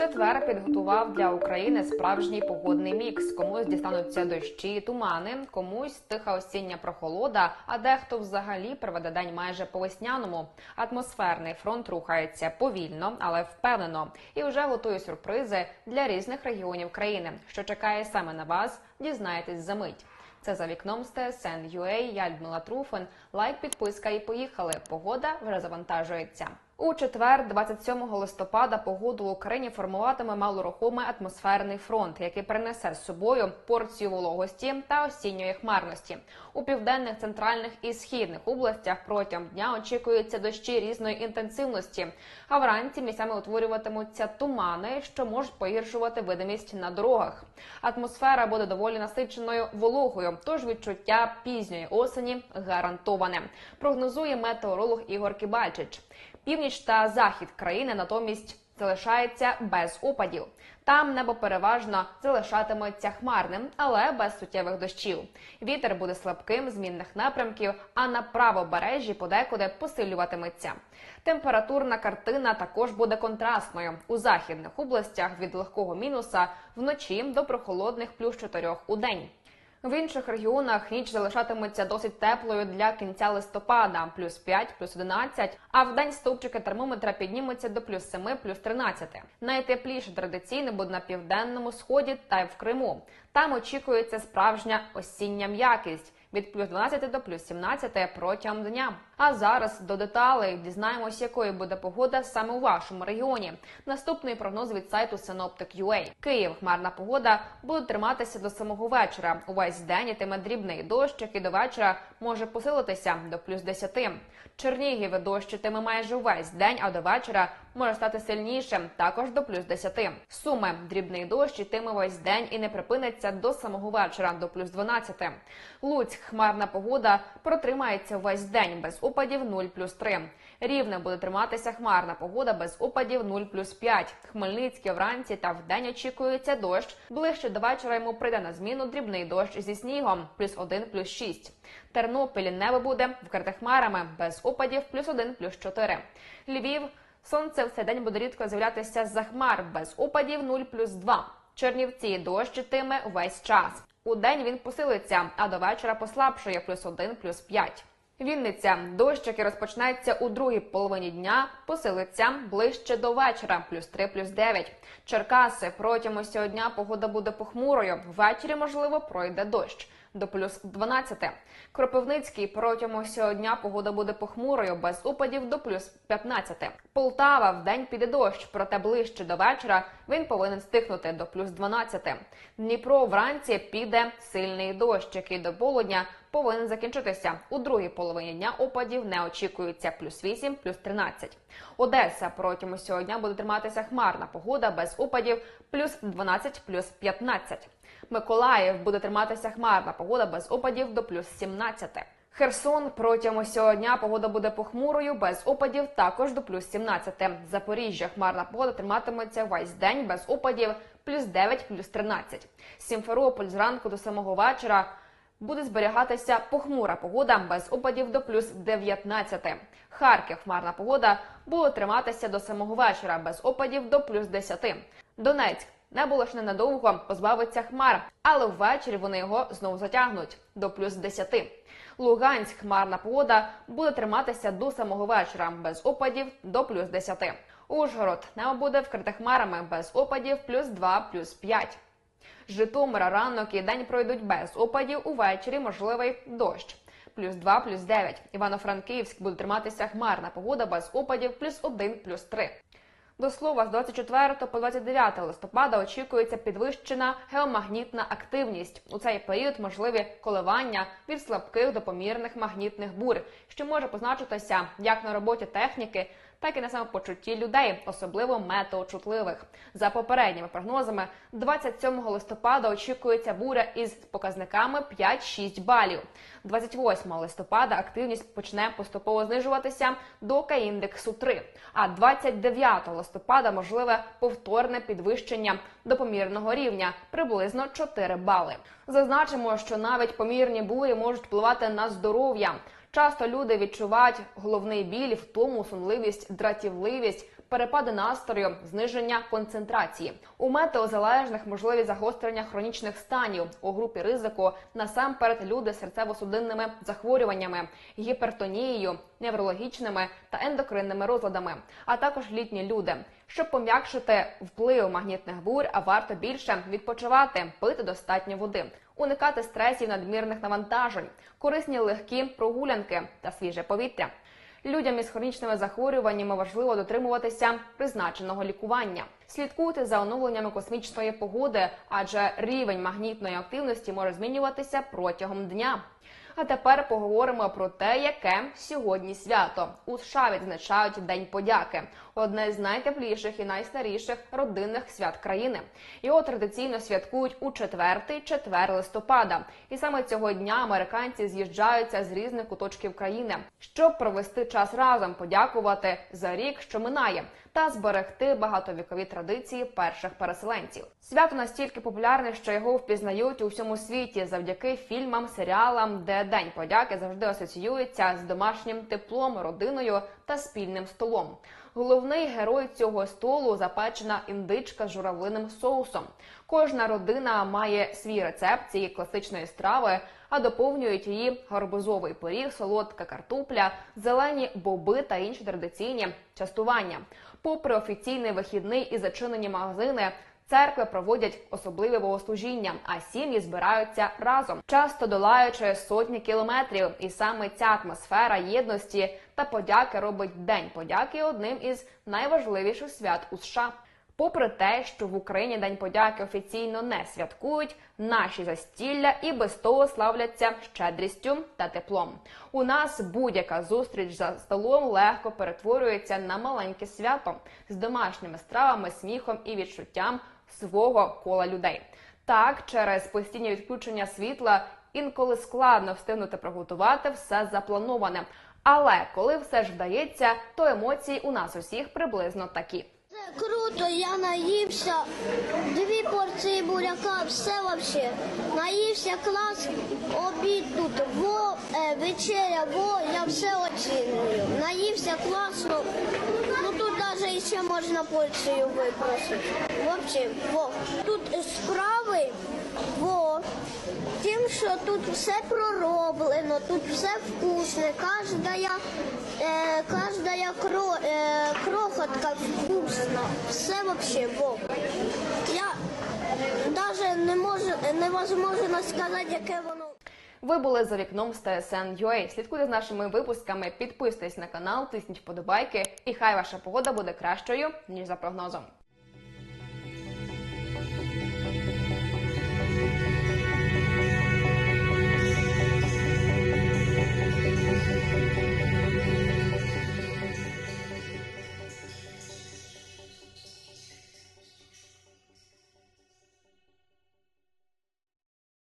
Четвер підготував для України справжній погодний мікс. Комусь дістануться дощі, тумани, комусь тиха осіння прохолода, а дехто взагалі проведе день майже по весняному. Атмосферний фронт рухається повільно, але впевнено, і вже готує сюрпризи для різних регіонів країни. Що чекає саме на вас, дізнаєтесь за мить. Це за вікном з TSN.UA, Я Людмила Труфин. Лайк, підписка і поїхали. Погода вже завантажується. У четвер, 27 листопада, погоду в Україні формуватиме малорухомий атмосферний фронт, який принесе з собою порцію вологості та осінньої хмарності. У південних, центральних і східних областях протягом дня очікуються дощі різної інтенсивності. А вранці місцями утворюватимуться тумани, що можуть погіршувати видимість на дорогах. Атмосфера буде доволі насиченою вологою, тож відчуття пізньої осені гарантоване. Прогнозує метеоролог Ігор Кібальчич. Північ та захід країни натомість залишається без опадів. Там небо переважно залишатиметься хмарним, але без суттєвих дощів. Вітер буде слабким, змінних напрямків, а на правобережжі подекуди посилюватиметься. Температурна картина також буде контрастною у західних областях від легкого мінуса вночі до прохолодних плюс 4 у день. В інших регіонах ніч залишатиметься досить теплою для кінця листопада, плюс 5, плюс 11, а в день стовпчики термометра піднімуться до плюс 7, плюс 13. Найтепліше традиційно буде на південному сході та й в Криму. Там очікується справжня осіння м'якість від плюс 12 до плюс 17 протягом дня. А зараз до деталей дізнаємось, якою буде погода саме у вашому регіоні. Наступний прогноз від сайту Synoptic.ua. Київ, хмарна погода буде триматися до самого вечора. Увесь день йтиме дрібний дощ, який до вечора може посилитися до плюс 10. Чернігів дощитиме майже увесь день, а до вечора може стати сильнішим, також до плюс 10. Суми дрібний дощ йтиме весь день і не припиниться до самого вечора, до плюс 12. Луцьк, хмарна погода протримається весь день без опадів 0 плюс 3. Рівне буде триматися хмарна погода без опадів 0 плюс 5. Хмельницьке вранці та вдень очікується дощ. Ближче до вечора йому прийде на зміну дрібний дощ зі снігом плюс 1 плюс 6. Тернопіль небо буде вкрите хмарами без опадів плюс 1 плюс 4. Львів сонце в цей день буде рідко з'являтися за хмар без опадів 0 плюс 2. Чернівці дощитиме весь час. У день він посилиться, а до вечора послабшує плюс 1 плюс 5. Вінниця дощ, який розпочнеться у другій половині дня, посилиться ближче до вечора, плюс 3, плюс 9. Черкаси протягом усього дня погода буде похмурою. Ввечері, можливо, пройде дощ. До плюс 12. Кропивницький протягом усього дня погода буде похмурою, без опадів до плюс 15. Полтава в день піде дощ, проте ближче до вечора він повинен стихнути до плюс 12. Дніпро вранці піде сильний дощ, який до полудня повинен закінчитися. У другій половині дня опадів не очікується плюс 8, плюс 13. Одеса протягом усього дня буде триматися хмарна погода без опадів плюс 12, плюс 15. Миколаїв буде триматися хмарна погода без опадів до плюс 17. Херсон протягом усього дня погода буде похмурою, без опадів також до плюс 17. Запоріжжя хмарна погода триматиметься весь день без опадів плюс 9, плюс 13. Сімферополь зранку до самого вечора буде зберігатися похмура погода без опадів до плюс 19. Харків хмарна погода буде триматися до самого вечора без опадів до плюс 10. Донецьк Небо лише ненадовго позбавиться хмар, але ввечері вони його знову затягнуть до плюс 10. Луганськ хмарна погода буде триматися до самого вечора без опадів до плюс 10. Ужгород небо буде вкрите хмарами без опадів плюс 2, плюс 5. Житомира ранок і день пройдуть без опадів. Увечері можливий дощ. Плюс 2, плюс 9. Івано-Франківськ буде триматися хмарна погода без опадів плюс 1, плюс 3. До слова, з 24 по 29 листопада очікується підвищена геомагнітна активність. У цей період можливі коливання від слабких до помірних магнітних бур, що може позначитися як на роботі техніки, так і на самопочутті людей, особливо метеочутливих. За попередніми прогнозами, 27 листопада очікується буря із показниками 5-6 балів. 28 листопада активність почне поступово знижуватися до К-індексу 3, а 29 листопада можливе повторне підвищення до помірного рівня приблизно 4 бали. Зазначимо, що навіть помірні бурі можуть впливати на здоров'я. Часто люди відчувають головний біль, втому, сонливість, дратівливість, перепади настрою, зниження концентрації. У метеозалежних можливі загострення хронічних станів у групі ризику насамперед люди з серцево-судинними захворюваннями, гіпертонією, неврологічними та ендокринними розладами, а також літні люди. Щоб пом'якшити вплив магнітних бурь, а варто більше відпочивати, пити достатньо води, уникати стресів надмірних навантажень, корисні легкі прогулянки та свіже повітря. Людям із хронічними захворюваннями важливо дотримуватися призначеного лікування. Слідкуйте за оновленнями космічної погоди, адже рівень магнітної активності може змінюватися протягом дня. А тепер поговоримо про те, яке сьогодні свято. У США відзначають День подяки, одне з найтепліших і найстаріших родинних свят країни. Його традиційно святкують у четвертий четвер листопада, і саме цього дня американці з'їжджаються з різних куточків країни, щоб провести час разом, подякувати за рік, що минає, та зберегти багатовікові традиції перших переселенців. Свято настільки популярне, що його впізнають у всьому світі завдяки фільмам, серіалам, де День подяки завжди асоціюється з домашнім теплом, родиною та спільним столом. Головний герой цього столу запечена індичка з журавлиним соусом. Кожна родина має свій рецепт цієї класичної страви, а доповнюють її гарбузовий пиріг, солодка картопля, зелені боби та інші традиційні частування. Попри офіційний вихідний і зачинені магазини. Церкви проводять особливе богослужіння, а сім'ї збираються разом, часто долаючи сотні кілометрів. І саме ця атмосфера єдності та подяки робить День подяки одним із найважливіших свят у США. Попри те, що в Україні День подяки офіційно не святкують, наші застілля і без того славляться щедрістю та теплом. У нас будь-яка зустріч за столом легко перетворюється на маленьке свято з домашніми стравами, сміхом і відчуттям свого кола людей. Так, через постійні відключення світла інколи складно встигнути приготувати все заплановане. Але коли все ж вдається, то емоції у нас усіх приблизно такі. Круто, я наївся. Дві порції буряка, все вообще. Наївся клас, обід тут, во, е, вечеря, во, я все оцінюю. Наївся класно. Ну тут навіть ще можна порцію випросити. В общем, во. Тут справи, що тут все пророблено, тут все вкусне, кожна, е, кожна кро, е, крохотка вкусна. Все вообще, во. Я навіть не можу, невозможно сказати, яке воно. Ви були за вікном з TSN.ua. Слідкуйте з нашими випусками, підписуйтесь на канал, тисніть вподобайки, і хай ваша погода буде кращою ніж за прогнозом.